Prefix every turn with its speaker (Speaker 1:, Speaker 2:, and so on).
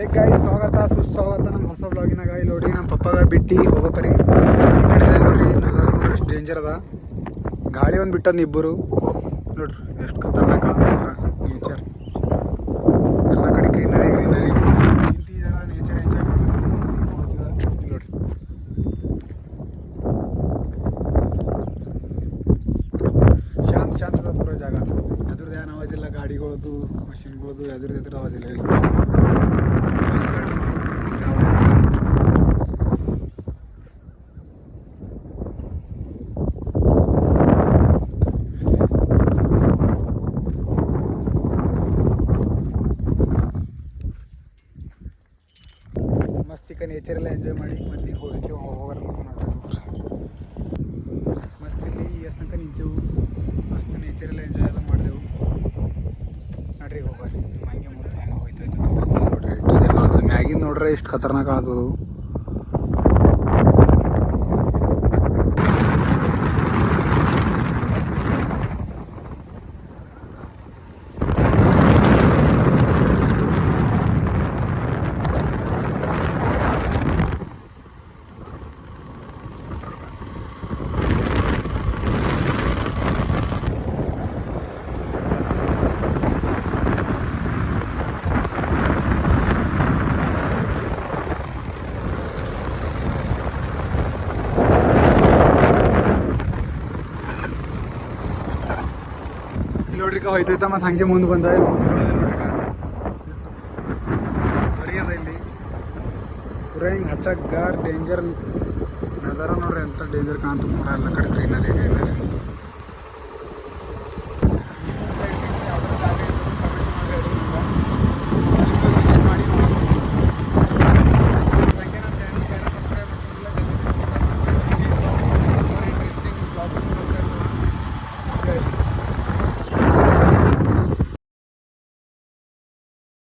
Speaker 1: ಹೇ ಗಾಯ್ ಸ್ವಾಗತ, ಸುಸ್ವಾಗತ. ನಮ್ಮ ಹೊಸ ಬ್ಲಾಗಿನ ಇಲ್ಲಿ ನೋಡ್ರಿ ನಮ್ಮ ಪಪ್ಪಾಗ ಬಿಟ್ಟು ಹೋಗೋ ಪರಿ ನಡೆದ ನೋಡ್ರಿ ನಜರ ನೋಡ್ರಿ, ಎಷ್ಟು ಡೇಂಜರ್ ಅದ. ಗಾಳಿ ಒಂದು ಬಿಟ್ಟದ ಇಬ್ಬರು ನೋಡ್ರಿ, ಎಷ್ಟು ಖತರ್ನಾಕ್ ಆಗ್ತದ ನೇಚರ್ ಎಲ್ಲ ಕಡೆ ಗ್ರೀನರಿ ಗ್ರೀನರಿ ನೇಚರ್ ನೋಡ್ರಿ. ಶಾಂತ ಶಾಂತದ ಪೂರ ಜಾಗ. ಅದ್ರದ್ದು ಏನು ಆವಾಜಿಲ್ಲ ಗಾಡಿಗಳದು ಮಷಿನ್ಗಳದ್ದು ಅದ್ರದ್ದು ಎದ್ರ ಆವಾಜ್ ಇಲ್ಲ. ಮಸ್ತಿಕ ನೇಚರ್ ಎಲ್ಲ ಎಂಜಾಯ್ ಮಾಡಿ ಮತ್ತೆ ಹೋಗ್ತೇವೆ ಹೋಗೋರು ನೋಡ್ರಿ ಮಸ್ತ್ ಇಲ್ಲಿ ಎಷ್ಟು ತನಕ ನಿಂತೇವು ಮಸ್ತ್ ನೇಚರ್ ಎಲ್ಲ ಎಂಜಾಯ್ ಎಲ್ಲ ಮಾಡಿದೆವು ನೋಡ್ರಿ ಹೋಗ್ಬಾರಿ ನಿಮ್ಮ ಹಂಗೆ ಮುಂದೆ ಮ್ಯಾಗಿಂದ ನೋಡ್ರೆ ಎಷ್ಟು ಖತರ್ನಾಕ್ ಕಾಣ್ತದು ಇಲ್ಲಿ ನೋಡ್ರಿ ಹೋಯ್ತೈತ ಮತ್ತೆ ಹಂಗೆ ಮುಂದೆ ಬಂದ ಬರೀ ಅದ ಇಲ್ಲಿ ಪೂರ ಹಿಂಗೆ ಹಚ್ಚಕ್ ಗಾರ್ ಡೇಂಜರ್ ನಜಾರ ನೋಡ್ರಿ ಎಂತ ಡೇಂಜರ್ ಕಾಣ್ತು ಪೂರ ಎಲ್ಲ ಕಡೆ ಗ್ರೀನರಿ ಗ್ರೀನರಿ